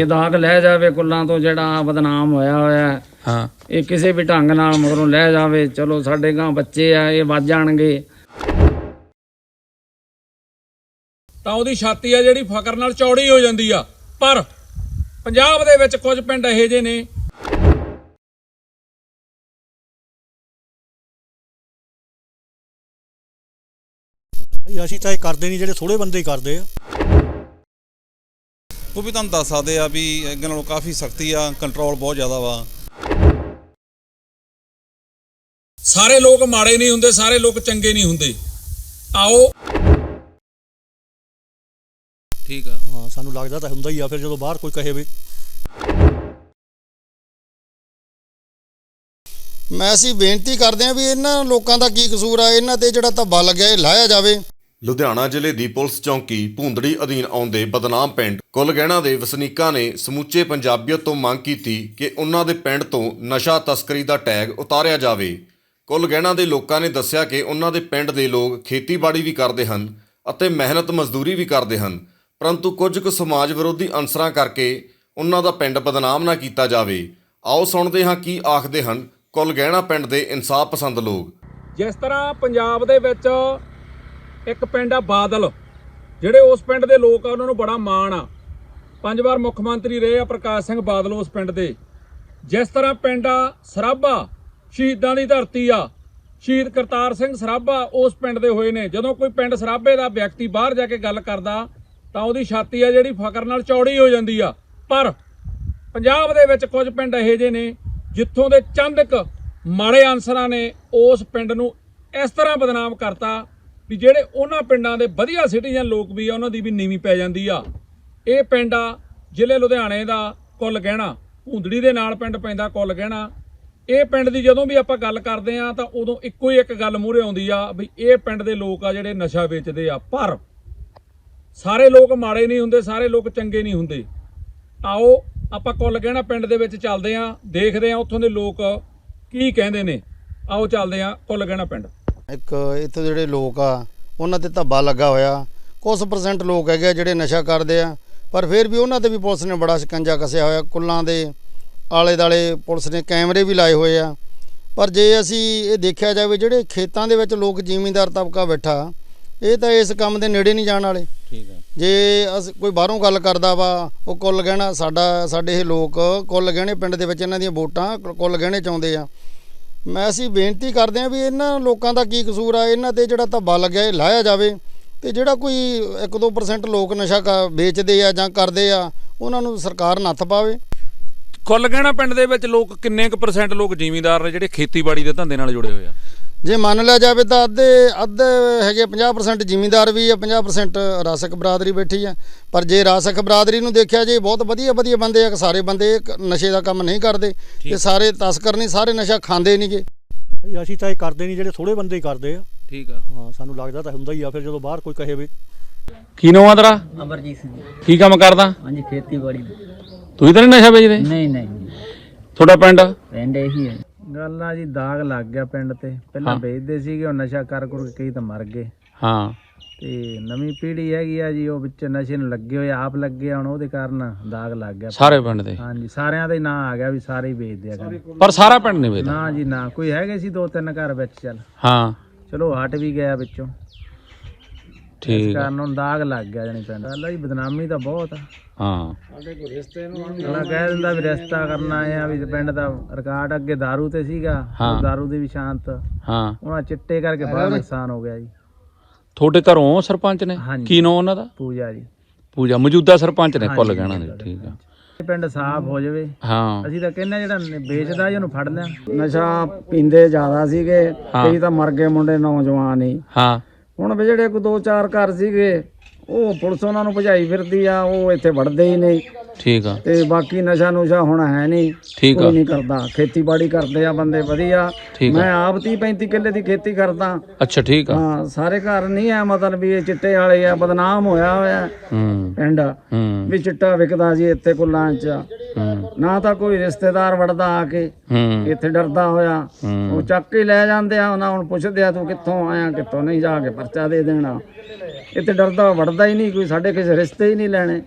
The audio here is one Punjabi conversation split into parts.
ਇਹ ਦਾਗ ਲੈ ਜਾਵੇ ਕੁੱਲਾਂ ਤੋਂ ਜਿਹੜਾ ਬਦਨਾਮ ਹੋਇਆ ਹੋਇਆ ਹੈ। ਇਹ ਕਿਸੇ ਵੀ ਢੰਗ ਨਾਲ ਮਗਰੋਂ ਲੈ ਜਾਵੇ। ਚਲੋ ਸਾਡੇ ਗਾਂ ਬੱਚੇ ਆ ਇਹ ਵੱਜ ਜਾਣਗੇ। ਤਾਂ ਉਹਦੀ ਛਾਤੀ ਆ ਜਿਹੜੀ ਫਕਰ ਨਾਲ ਚੌੜੀ ਹੋ ਜਾਂਦੀ ਆ। ਪਰ ਪੰਜਾਬ ਦੇ ਵਿੱਚ ਕੁਝ ਪਿੰਡ ਇਹੋ ਜਿਹੇ ਨੇ। ਅਸੀਂ ਤਾਂ ਇਹ ਕਰਦੇ ਨਹੀਂ ਜਿਹੜੇ ਥੋੜੇ ਬੰਦੇ ਹੀ ਕਰਦੇ ਆ। ਉਹ ਵੀ ਤੁਹਾਨੂੰ ਦੱਸ ਸਕਦੇ ਆ ਵੀ ਅੱਗੇ ਨਾਲੋਂ ਕਾਫੀ ਸਖਤੀ ਆ ਕੰਟਰੋਲ ਬਹੁਤ ਜ਼ਿਆਦਾ ਵਾ। ਸਾਰੇ ਲੋਕ ਮਾੜੇ ਨਹੀਂ ਹੁੰਦੇ ਸਾਰੇ ਲੋਕ ਚੰਗੇ ਨਹੀਂ ਹੁੰਦੇ। ਆਓ। ਠੀਕ ਆ। ਹਾਂ ਸਾਨੂੰ ਲੱਗਦਾ ਤਾਂ ਹੁੰਦਾ ਹੀ ਆ ਫਿਰ ਜਦੋਂ ਬਾਹਰ ਕੋਈ ਕਹੇ ਵੀ। ਮੈਂ ਅਸੀਂ ਬੇਨਤੀ ਕਰਦੇ ਹਾਂ ਵੀ ਇਹਨਾਂ ਲੋਕਾਂ ਦਾ ਕੀ ਕਸੂਰ ਆ ਇਹਨਾਂ ਤੇ ਜਿਹੜਾ ਧੱਬਾ ਲੱਗਿਆ ਇਹ ਲਾਇਆ ਜਾਵੇ। ਲੁਧਿਆਣਾ ਜ਼ਿਲ੍ਹੇ ਦੀ ਪੁਲਿਸ ਚੌਂਕੀ ਭੂੰਦੜੀ ਅਧੀਨ ਆਉਂਦੇ ਬਦਨਾਮ ਪਿੰਡ ਕੁਲਗਹਿਣਾ ਦੇ ਵਸਨੀਕਾਂ ਨੇ ਸਮੁੱਚੇ ਪੰਜਾਬੀਅਤ ਤੋਂ ਮੰਗ ਕੀਤੀ ਕਿ ਉਹਨਾਂ ਦੇ ਪਿੰਡ ਤੋਂ ਨਸ਼ਾ ਤਸਕਰੀ ਦਾ ਟੈਗ ਉਤਾਰਿਆ ਜਾਵੇ। ਕੁਲਗਹਿਣਾ ਦੇ ਲੋਕਾਂ ਨੇ ਦੱਸਿਆ ਕਿ ਉਹਨਾਂ ਦੇ ਪਿੰਡ ਦੇ ਲੋਕ ਖੇਤੀਬਾੜੀ ਵੀ ਕਰਦੇ ਹਨ ਅਤੇ ਮਿਹਨਤ ਮਜ਼ਦੂਰੀ ਵੀ ਕਰਦੇ ਹਨ, ਪਰੰਤੂ ਕੁਝ ਕੁ ਸਮਾਜ ਵਿਰੋਧੀ ਅਨਸਰਾਂ ਕਰਕੇ ਉਹਨਾਂ ਦਾ ਪਿੰਡ ਬਦਨਾਮ ਨਾ ਕੀਤਾ ਜਾਵੇ। ਆਓ ਸੁਣਦੇ ਹਾਂ ਕੀ ਆਖਦੇ ਹਨ ਕੁਲਗਹਿਣਾ ਪਿੰਡ ਦੇ ਇਨਸਾਫ ਪਸੰਦ ਲੋਕ। ਜਿਸ ਤਰ੍ਹਾਂ ਪੰਜਾਬ ਦੇ ਵਿੱਚ ਇੱਕ ਪਿੰਡ ਆ ਬਾਦਲ, ਜਿਹੜੇ ਉਸ ਪਿੰਡ ਦੇ ਲੋਕ ਆ, ਉਹਨਾਂ ਨੂੰ ਬੜਾ ਮਾਣ ਆ। ਪੰਜ ਵਾਰ ਮੁੱਖ ਮੰਤਰੀ ਰਹੇ ਆ ਪ੍ਰਕਾਸ਼ ਸਿੰਘ ਬਾਦਲ ਉਸ ਪਿੰਡ ਦੇ। ਜਿਸ ਤਰ੍ਹਾਂ ਪਿੰਡ ਆ ਸਰਾਭਾ, ਸ਼ਹੀਦਾਂ ਦੀ ਧਰਤੀ ਆ, ਸ਼ਹੀਦ ਕਰਤਾਰ ਸਿੰਘ ਸਰਾਭਾ ਉਸ ਪਿੰਡ ਦੇ ਹੋਏ ਨੇ। ਜਦੋਂ ਕੋਈ ਪਿੰਡ ਸਰਾਭੇ ਦਾ ਵਿਅਕਤੀ ਬਾਹਰ ਜਾ ਕੇ ਗੱਲ ਕਰਦਾ, ਤਾਂ ਉਹਦੀ ਛਾਤੀ ਆ ਜਿਹੜੀ ਫਕਰ ਨਾਲ ਚੌੜੀ ਹੋ ਜਾਂਦੀ ਆ। ਪਰ ਪੰਜਾਬ ਦੇ ਵਿੱਚ ਕੁਝ ਪਿੰਡ ਇਹੋ ਜਿਹੇ ਨੇ, ਜਿੱਥੋਂ ਦੇ ਚੰਦਕ ਮਾੜੇ ਅਨਸਰਾਂ ਨੇ ਉਸ ਪਿੰਡ ਨੂੰ ਇਸ ਤਰ੍ਹਾਂ ਬਦਨਾਮ ਕਰਤਾ ਵੀ ਜਿਹੜੇ ਉਹਨਾਂ ਪਿੰਡਾਂ ਦੇ ਵਧੀਆ ਸਿਟੀਜ਼ਨ ਲੋਕ ਵੀ ਆ, ਉਹਨਾਂ ਦੀ ਵੀ ਨੀਵੀਂ ਪੈ ਜਾਂਦੀ ਆ। ਇਹ ਪਿੰਡ ਆ, ਜ਼ਿਲ੍ਹੇ ਲੁਧਿਆਣੇ ਦਾ ਕੁੱਲ ਗਹਿਣਾ, ਭੂੰਦੜੀ ਦੇ ਨਾਲ ਪਿੰਡ ਪੈਂਦਾ ਕੁੱਲ ਗਹਿਣਾ। ਇਹ ਪਿੰਡ ਦੀ ਜਦੋਂ ਵੀ ਆਪਾਂ ਗੱਲ ਕਰਦੇ ਆ, ਤਾਂ ਉਦੋਂ ਇੱਕੋ ਹੀ ਇੱਕ ਗੱਲ ਮੂਹਰੇ ਆਉਂਦੀ ਆ ਵੀ ਇਹ ਪਿੰਡ ਦੇ ਲੋਕ ਆ ਜਿਹੜੇ ਨਸ਼ਾ ਵੇਚਦੇ ਆ, ਪਰ ਸਾਰੇ ਲੋਕ ਮਾੜੇ ਨਹੀਂ ਹੁੰਦੇ, ਸਾਰੇ ਲੋਕ ਚੰਗੇ ਨਹੀਂ ਹੁੰਦੇ। ਆਓ, ਆਪਾਂ ਕੁੱਲ ਗਹਿਣਾ ਪਿੰਡ ਦੇ ਵਿੱਚ ਚੱਲਦੇ ਆਂ, ਦੇਖਦੇ ਆਂ ਉੱਥੋਂ ਦੇ ਲੋਕ ਕੀ ਕਹਿੰਦੇ ਨੇ। ਆਓ ਚੱਲਦੇ ਆਂ ਕੁੱਲ ਗਹਿਣਾ ਪਿੰਡ। ਇੱਕ ਇੱਥੇ ਜਿਹੜੇ ਲੋਕ ਆ ਉਹਨਾਂ ਤੇ ਧੱਬਾ ਲੱਗਾ ਹੋਇਆ। ਕੁਝ ਪਰਸੈਂਟ ਲੋਕ ਹੈਗੇ ਜਿਹੜੇ ਨਸ਼ਾ ਕਰਦੇ ਆ ਪਰ ਫਿਰ ਵੀ ਉਹਨਾਂ ਤੇ ਵੀ ਪੁਲਿਸ ਨੇ ਬੜਾ ਸ਼ਿਕੰਜਾ ਕੱਸਿਆ ਹੋਇਆ। ਕੁੱਲਾਂ ਦੇ ਆਲੇ ਦਾਲੇ ਪੁਲਿਸ ਨੇ ਕੈਮਰੇ ਵੀ ਲਾਏ ਹੋਏ ਆ। ਪਰ ਜੇ ਅਸੀਂ ਇਹ ਦੇਖਿਆ ਜਾਵੇ ਜਿਹੜੇ ਖੇਤਾਂ ਦੇ ਵਿੱਚ ਲੋਕ ਜ਼ਿਮੀਂਦਾਰ ਤਬਕਾ ਬੈਠਾ ਇਹ ਤਾਂ ਇਸ ਕੰਮ ਦੇ ਨੇੜੇ ਨਹੀਂ ਜਾਣ ਵਾਲੇ। ਠੀਕ ਆ। ਜੇ ਅਸੀਂ ਕੋਈ ਬਾਹਰੋਂ ਗੱਲ ਕਰਦਾ ਵਾ ਉਹ ਕੁੱਲ ਗਹਿਣਾ ਸਾਡਾ ਸਾਡੇ ਇਹ ਲੋਕ ਕੁੱਲ ਗਹਿਣੇ ਪਿੰਡ ਦੇ ਵਿੱਚ ਇਹਨਾਂ ਦੀਆਂ ਵੋਟਾਂ ਕੁੱਲ ਗਹਿਣੇ ਚਾਹੁੰਦੇ ਆ। ਮੈਂ ਅਸੀਂ ਬੇਨਤੀ ਕਰਦੇ ਆ ਵੀ ਇਹਨਾਂ ਲੋਕਾਂ ਦਾ ਕੀ ਕਸੂਰ ਆ, ਇਹਨਾਂ ਤੇ ਜਿਹੜਾ ਧੱਬਾ ਲੱਗਿਆ ਇਹ ਲਾਇਆ ਜਾਵੇ ਤੇ ਜਿਹੜਾ ਕੋਈ 1-2% ਲੋਕ ਨਸ਼ਾ ਕ- ਵੇਚਦੇ ਆ ਜਾਂ ਕਰਦੇ ਆ, ਉਹਨਾਂ ਨੂੰ ਸਰਕਾਰ ਨੱਥ ਪਾਵੇ। ਕੁੱਲ ਗਹਿਣਾ ਪਿੰਡ ਦੇ ਵਿੱਚ ਲੋਕ ਕਿੰਨੇ ਕੁ ਪਰਸੈਂਟ ਲੋਕ ਜ਼ਿਮੀਂਦਾਰ ਨੇ ਜਿਹੜੇ ਖੇਤੀਬਾੜੀ ਦੇ ਧੰਦੇ ਨਾਲ ਜੁੜੇ ਹੋਏ ਆ? ਜੇ ਮੰਨ ਲਿਆ ਜਾਵੇ ਤਾਂ ਅੱਧੇ ਅੱਧੇ ਹੈਗੇ 50% ਜ਼ਿਮੀਂਦਾਰ ਵੀ ਆ 50% ਰਾਸਕ ਬਰਾਦਰੀ ਬੈਠੀ ਆ। ਪਰ ਜੇ ਰਾਸਕ ਬਰਾਦਰੀ ਨੂੰ ਦੇਖਿਆ ਜੇ ਬਹੁਤ ਵਧੀਆ ਵਧੀਆ ਬੰਦੇ ਆ ਸਾਰੇ ਬੰਦੇ ਨਸ਼ੇ ਦਾ ਕੰਮ ਨਹੀਂ ਕਰਦੇ। ਤੇ ਸਾਰੇ ਤਸਕਰ ਨਹੀਂ ਸਾਰੇ ਨਸ਼ਾ ਖਾਂਦੇ ਨਹੀਂਗੇ ਭਾਈ ਅਸੀਂ ਤਾਂ ਇਹ ਕਰਦੇ ਨਹੀਂ ਜਿਹੜੇ ਥੋੜੇ ਬੰਦੇ ਹੀ ਕਰਦੇ ਆ। ਠੀਕ ਆ। ਹਾਂ ਸਾਨੂੰ ਲੱਗਦਾ ਤਾਂ ਹੁੰਦਾ ਹੀ ਆ ਫਿਰ ਜਦੋਂ ਬਾਹਰ ਕੋਈ ਕਹੇ ਵੀ। ਕੀ ਨਾਮ ਆ ਤੇਰਾ? ਅਮਰਜੀਤ ਸਿੰਘ। ਕੀ ਕੰਮ ਕਰਦਾ? ਹਾਂਜੀ ਖੇਤੀਬਾੜੀ ਤੂੰ ਹੀ ਤਾਂ ਨਹੀਂ ਨਸ਼ਾ ਵੇਚਦੇ? ਨਹੀਂ ਨਹੀਂ। ਤੁਹਾਡਾ ਪਿੰਡ? ਪਿੰਡ ਇਹੀ ਹੈ। ਗੱਲ ਆ ਜੀ ਦਾਗ ਲੱਗ ਗਿਆ ਪਿੰਡ ਤੇ। ਪਹਿਲਾਂ ਵੇਚਦੇ ਸੀਗੇ ਉਹ ਨਸ਼ਾ ਕਰ ਕਰ ਕੇ ਕਈ ਤਾਂ ਮਰ ਗਏ। ਹਾਂ। ਤੇ ਨਵੀਂ ਪੀੜ੍ਹੀ ਹੈਗੀ ਆ ਜੀ ਉਹ ਵਿੱਚ ਨਸ਼ੇ ਨੂੰ ਲੱਗੇ ਹੋਏ ਆਪ ਲੱਗੇ ਹੁਣ ਉਹਦੇ ਕਾਰਨ ਦਾਗ ਲੱਗ ਗਿਆ। ਸਾਰੇ ਪਿੰਡ ਦੇ। ਹਾਂਜੀ ਸਾਰਿਆਂ ਦਾ ਹੀ ਨਾਂ ਆ ਗਿਆ ਵੀ ਸਾਰੇ ਹੀ ਵੇਚਦੇ ਆ ਕਹਿੰਦੇ। ਪਰ ਸਾਰਾ ਪਿੰਡ ਨਹੀਂ ਵੇਚਦਾ। ਨਾ ਜੀ ਨਾ ਕੋਈ ਹੈਗੇ ਸੀ ਦੋ ਤਿੰਨ ਘਰ ਵਿੱਚ ਚੱਲ। ਹਾਂ। ਚਲੋ ਹਟ ਵੀ ਗਿਆ ਵਿੱਚੋਂ। ਇਸ ਠੀਕ ਆ ਕਾਰਨ ਹੁਣ ਦਾਗ ਲੱਗ ਗਿਆ ਜਣੀ ਪਿੰਡ ਅੱਲਾ ਜੀ ਬਦਨਾਮੀ ਤਾਂ ਬਹੁਤ ਆ ਹਾਂ ਅਗਲਾ ਕਹਿ ਦਿੰਦਾ ਵੀ ਰਿਸ਼ਤਾ ਕਰਨਾ ਆ ਵੀ ਪਿੰਡ ਦਾ ਰਿਕਾਰਡ ਅੱਗੇ दारू ਤੇ ਸੀਗਾ ਹਾਂ। ਉਹ दारू ਦੀ ਵੀ ਸ਼ਾਂਤ ਹਾਂ ਉਹਨਾਂ ਚਿੱਟੇ ਕਰਕੇ ਬੜਾ ਨੁਕਸਾਨ ਹੋ ਗਿਆ ਜੀ ਤੁਹਾਡੇ ਘਰੋਂ ਸਰਪੰਚ ਨੇ ਹਾਂਜੀ। ਕੀ ਨਾਮ ਉਹਨਾਂ ਦਾ ਪੂਜਾ ਜੀ ਪੂਜਾ ਮੌਜੂਦਾ ਸਰਪੰਚ ਨੇ ਕੁੱਲ ਹਾਂਜੀ, ਗਹਿਣਾ ਦੇ ਮੌਜੂਦਾ ਠੀਕ ਆ ਇਹ ਪਿੰਡ ਸਾਫ਼ ਹੋ ਜਾਵੇ ਹਾਂ ਅਸੀਂ ਤਾਂ ਕਹਿੰਦੇ ਹਾਂ ਜਿਹੜਾ ਨ- ਵੇਚਦਾ ਜੀ ਉਹਨੂੰ ਫੜ ਲਿਆ ਨਸ਼ਾ ਪੀਂਦੇ ਜ਼ਿਆਦਾ ਸੀਗੇ ਹਾਂ। ਕਈ ਤਾਂ ਮਰ ਗਏ ਮੁੰਡੇ ਨੌਜਵਾਨ ਹੀ ਹਾਂ ਹੁਣ ਵੀ ਜਿਹੜੇ ਕੋ ਦੋ ਚਾਰ ਘਰ ਸੀਗੇ ਉਹ ਪੁਲਿਸ ਉਹਨਾਂ ਨੂੰ ਭਜਾਈ ਫਿਰਦੀ ਆ ਉਹ ਇੱਥੇ ਵੜਦੇ ਹੀ ਨਹੀਂ। ਠੀਕ ਆ। ਤੇ ਬਾਕੀ ਨਸ਼ਾ ਨੁਸ਼ਾ ਹੁਣ ਹੈ ਨਹੀਂ ਠੀਕ ਆ। ਕੋਈ ਨਹੀਂ ਕਰਦਾ। ਖੇਤੀਬਾੜੀ ਕਰਦੇ ਆ ਬੰਦੇ ਵਧੀਆ। ਠੀਕ ਆ। ਮੈਂ ਆਪ 30 35 ਕਿੱਲੇ ਦੀ ਖੇਤੀ ਕਰਦਾ। ਅੱਛਾ ਠੀਕ ਆ। ਹਾਂ ਸਾਰੇ ਘਰ ਨਹੀਂ ਆ ਮਤਲਬ ਵੀ ਇਹ ਚਿੱਟੇ ਵਾਲੇ ਆ ਬਦਨਾਮ ਹੋਇਆ ਹੋਇਆ ਹੂੰ। ਪਿੰਡ। ਹੂੰ। ਵੀ ਚਿੱਟਾ ਵਿਕਦਾ ਜੀ ਇੱਥੇ ਕੁੱਲਾਂ 'ਚ। ਨਾ ਤਾਂ ਕੋਈ ਰਿਸ਼ਤੇਦਾਰ ਵੜਦਾ ਆ ਕੇ ਹੂੰ। ਇੱਥੇ ਡਰਦਾ ਹੋਇਆ। ਹੂੰ। ਉਹ ਚੱਕ ਕੇ ਲੈ ਜਾਂਦੇ ਆ ਉਹਨਾਂ ਹੁਣ ਪੁੱਛਦੇ ਆ ਤੂੰ ਕਿੱਥੋਂ ਆਇਆ ਕਿੱਥੋਂ ਨਹੀਂ ਜਾ ਕੇ ਪਰਚਾ ਦੇ ਦੇਣਾ? ਇੱਥੇ ਡਰਦਾ ਵੜਦਾ ਹੀ ਨਹੀਂ ਕੋਈ ਸਾਡੇ ਕਿਸੇ ਰਿਸ਼ਤੇ ਹੀ ਨਹੀਂ ਲੈਣੇ।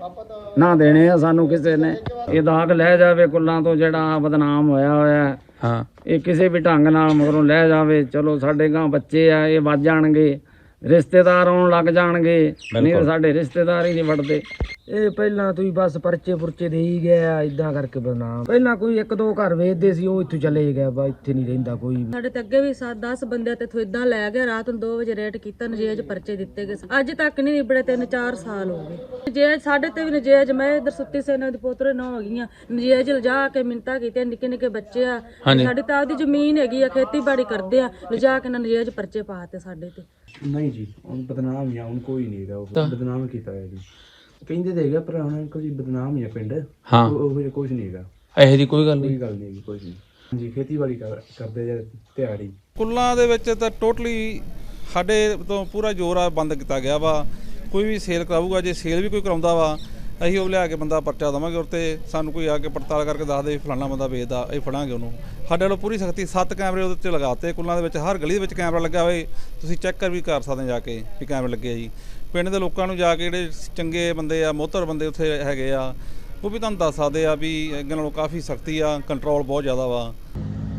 ਨਾ ਦੇਣੇ ਆ ਸਾਨੂੰ ਕਿਸੇ ਨੇ। ਇਹ ਦਾਗ ਲੈ ਜਾਵੇ ਕੁੱਲਾਂ ਤੋਂ ਜਿਹੜਾ ਬਦਨਾਮ ਹੋਇਆ ਹੋਇਆ ਹੈ। ਹਾਂ। ਇਹ ਕਿਸੇ ਵੀ ਢੰਗ ਨਾਲ ਮਗਰੋਂ ਲੈ ਜਾਵੇ। ਚਲੋ ਸਾਡੇ ਗਾਂ ਬੱਚੇ ਆ ਇਹ ਵੱਜ ਜਾਣਗੇ। ਰਿਸ਼ਤੇਦਾਰ ਆਉਣ ਲੱਗ ਜਾਣਗੇ। ਨਹੀਂ ਸਾਡੇ ਰਿਸ਼ਤੇਦਾਰ ਹੀ ਨਹੀਂ ਵੜਦੇ। ਇਹ ਪਹਿਲਾਂ ਤੁਸੀਂ ਬਸ ਪਰਚੇ ਪੁਰਚੇ ਦੇ ਹੀ ਗਿਆ ਇਦਾਂ ਕਰਕੇ ਬਦਨਾਮ ਪਹਿਲਾਂ ਕੋਈ ਇੱਕ ਦੋ ਘਰ ਵੇਚਦੇ ਸੀ ਉਹ ਇੱਥੋਂ ਚਲੇ ਗਿਆ ਬਾ ਇੱਥੇ ਨਹੀਂ ਰਹਿੰਦਾ ਕੋਈ ਵੀ। ਸਾਡੇ ਤੇ ਅੱਗੇ ਵੀ 10 ਬੰਦੇ ਤੇ ਇਦਾਂ ਲੈ ਗਿਆ ਰਾਤ ਨੂੰ 2 ਵਜੇ ਰੇਟ ਕੀਤਾ ਨਜੇਜ ਪਰਚੇ ਦਿੱਤੇ ਗਏ। ਅੱਜ ਤੱਕ ਨਹੀਂ ਨਿਬੜੇ ਤਿੰਨ ਚਾਰ ਸਾਲ ਹੋ ਗਏ। ਨਜੇਜ ਸਾਡੇ ਤੇ ਵੀ ਨਜੇਜ ਮੈਂ ਇਧਰ ਸੁੱਤੀ ਸੀ ਇਹਨਾਂ ਦੀ ਪੋਤਰੇ ਨੌ ਹੈਗੀਆਂ ਨਜੇਜ ਲਿਜਾ ਕੇ ਮਿੰਤਾ ਕੀਤੇ ਨਿੱਕੇ ਨਿੱਕੇ ਬੱਚੇ ਆ। ਸਾਡੀ ਤਾਂ ਆਪਦੀ ਜ਼ਮੀਨ ਹੈਗੀ ਆ ਖੇਤੀਬਾੜੀ ਕਰਦੇ ਆ ਲਿਜਾ ਕੇ ਇਹਨਾਂ ਨਜੇਜ ਪਰਚੇ ਪਾਤੇ ਸਾਡੇ ਤੇ। ਨਹੀਂ ਜੀ ਹੁਣ ਬਦਨਾਮ ਹੀ ਆ ਹੁਣ ਕੋਈ ਨਹੀਂ ਹੈਗਾ ਉਹ। ਬਦਨਾਮ ਕੀਤਾ ਹੋਇਆ ਜੀ। ਕਹਿੰਦੇ ਤੇ ਹੈਗਾ ਪਰ ਹੁਣ ਜੀ ਬਦਨਾਮ ਹੀ ਆ ਪਿੰਡ। ਹਾਂ। ਉਹ ਉਹ ਕੁਝ ਨਹੀਂ ਹੈਗਾ। ਇਹੋ ਜੀ ਕੋਈ ਗੱਲ ਨਹੀਂ। ਕੋਈ ਗੱਲ ਨਹੀਂ ਹੈਗੀ ਕੁਝ ਨਹੀਂ। ਹਾਂਜੀ ਖੇਤੀਬਾੜੀ ਕਰ- ਕਰਦੇ ਜਾਂ ਦਿਹਾੜੀ। ਕੁੱਲਾਂ ਦੇ ਵਿੱਚ ਤਾਂ ਟੋਟਲੀ ਸਾਡੇ ਤੋਂ ਪੂਰਾ ਜ਼ੋਰ ਆ ਬੰਦ ਕੀਤਾ ਗਿਆ ਵਾ। ਕੋਈ ਵੀ ਸੇਲ ਕਰਾਊਗਾ ਜੇ ਸੇਲ ਵੀ ਕੋਈ ਕਰਾਉਂਦਾ ਵਾ ਅਸੀਂ ਉਹ ਲਿਆ ਕੇ ਬੰਦਾ ਪਰਚਾ ਦੇਵਾਂਗੇ ਉੱਤੇ ਸਾਨੂੰ ਕੋਈ ਆ ਕੇ ਪੜਤਾਲ ਕਰਕੇ ਦੱਸ ਦੇ ਫਲਾਣਾ ਬੰਦਾ ਵੇਚਦਾ ਇਹ ਫੜਾਂਗੇ ਉਹਨੂੰ। ਸਾਡੇ ਵੱਲੋਂ ਪੂਰੀ ਸਖਤੀ ਸੱਤ ਕੈਮਰੇ ਉਹਦੇ ਉੱਤੇ ਲਗਾਤੇ, ਕੁੱਲਾਂ ਦੇ ਵਿੱਚ, ਹਰ ਗਲੀ ਦੇ ਵਿੱਚ ਕੈਮਰਾ ਲੱਗਾ ਹੋਵੇ ਤੁਸੀਂ ਚੈੱਕ ਕਰ ਵੀ ਕਰ ਸਕਦੇ ਜਾ ਕੇ ਵੀ ਕੈਮਰੇ ਲੱਗੇ ਆ ਜੀ। ਪਿੰਡ ਦੇ ਲੋਕਾਂ ਨੂੰ ਜਾ ਕੇ ਜਿਹੜੇ ਚੰਗੇ ਬੰਦੇ ਆ, ਮੋਹਤਰ ਬੰਦੇ ਉੱਥੇ ਹੈਗੇ ਆ, ਉਹ ਵੀ ਤੁਹਾਨੂੰ ਦੱਸ ਸਕਦੇ ਆ ਵੀ ਅੱਗੇ ਨਾਲੋਂ ਕਾਫੀ ਸਖਤੀ ਆ ਕੰਟਰੋਲ ਬਹੁਤ ਜ਼ਿਆਦਾ ਵਾ।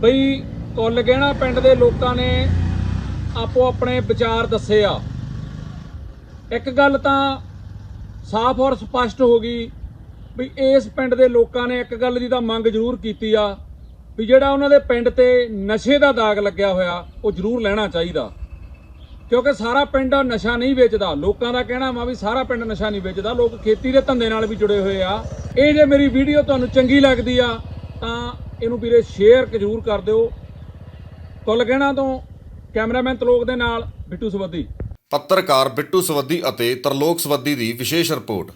ਬਈ ਕੁੱਲ ਗਹਿਣਾ ਪਿੰਡ ਦੇ ਲੋਕਾਂ ਨੇ ਆਪੋ ਆਪਣੇ ਵਿਚਾਰ ਦੱਸੇ ਆ। ਇੱਕ ਗੱਲ ਤਾਂ ਸਾਫ਼ ਔਰ ਸਪਸ਼ਟ ਹੋ ਗਈ ਵੀ ਇਸ ਪਿੰਡ ਦੇ ਲੋਕਾਂ ਨੇ ਇੱਕ ਗੱਲ ਦੀ ਤਾਂ ਮੰਗ ਜ਼ਰੂਰ ਕੀਤੀ ਆ ਵੀ ਜਿਹੜਾ ਉਹਨਾਂ ਦੇ ਪਿੰਡ ਤੇ ਨਸ਼ੇ ਦਾ ਦਾਗ ਲੱਗਿਆ ਹੋਇਆ, ਉਹ ਜ਼ਰੂਰ ਲੈਣਾ ਚਾਹੀਦਾ। ਕਿਉਂਕਿ ਸਾਰਾ ਪਿੰਡ ਨਸ਼ਾ ਨਹੀਂ ਵੇਚਦਾ। ਲੋਕਾਂ ਦਾ ਕਹਿਣਾ ਵਾ ਵੀ ਸਾਰਾ ਪਿੰਡ ਨਸ਼ਾ ਨਹੀਂ ਵੇਚਦਾ। ਲੋਕ ਖੇਤੀ ਦੇ ਧੰਦੇ ਨਾਲ ਵੀ ਜੁੜੇ ਹੋਏ ਆ। ਇਹ ਜੇ ਮੇਰੀ ਵੀਡੀਓ ਤੁਹਾਨੂੰ ਚੰਗੀ ਲੱਗਦੀ ਆ, ਤਾਂ ਇਹਨੂੰ ਵੀਰੇ ਸ਼ੇਅਰ ਜ਼ਰੂਰ ਕਰ ਦਿਓ। ਕੁੱਲ ਕਹਿਣਾ ਤੋਂ ਕੈਮਰਾਮੈਨ ਤਲੋਕ ਦੇ ਨਾਲ ਬਿੱਟੂ ਸਵੱਦੀ। ਪੱਤਰਕਾਰ ਬਿੱਟੂ ਸਵੱਦੀ ਅਤੇ ਤਰਲੋਕ ਸਵੱਦੀ ਦੀ ਵਿਸ਼ੇਸ਼ ਰਿਪੋਰਟ।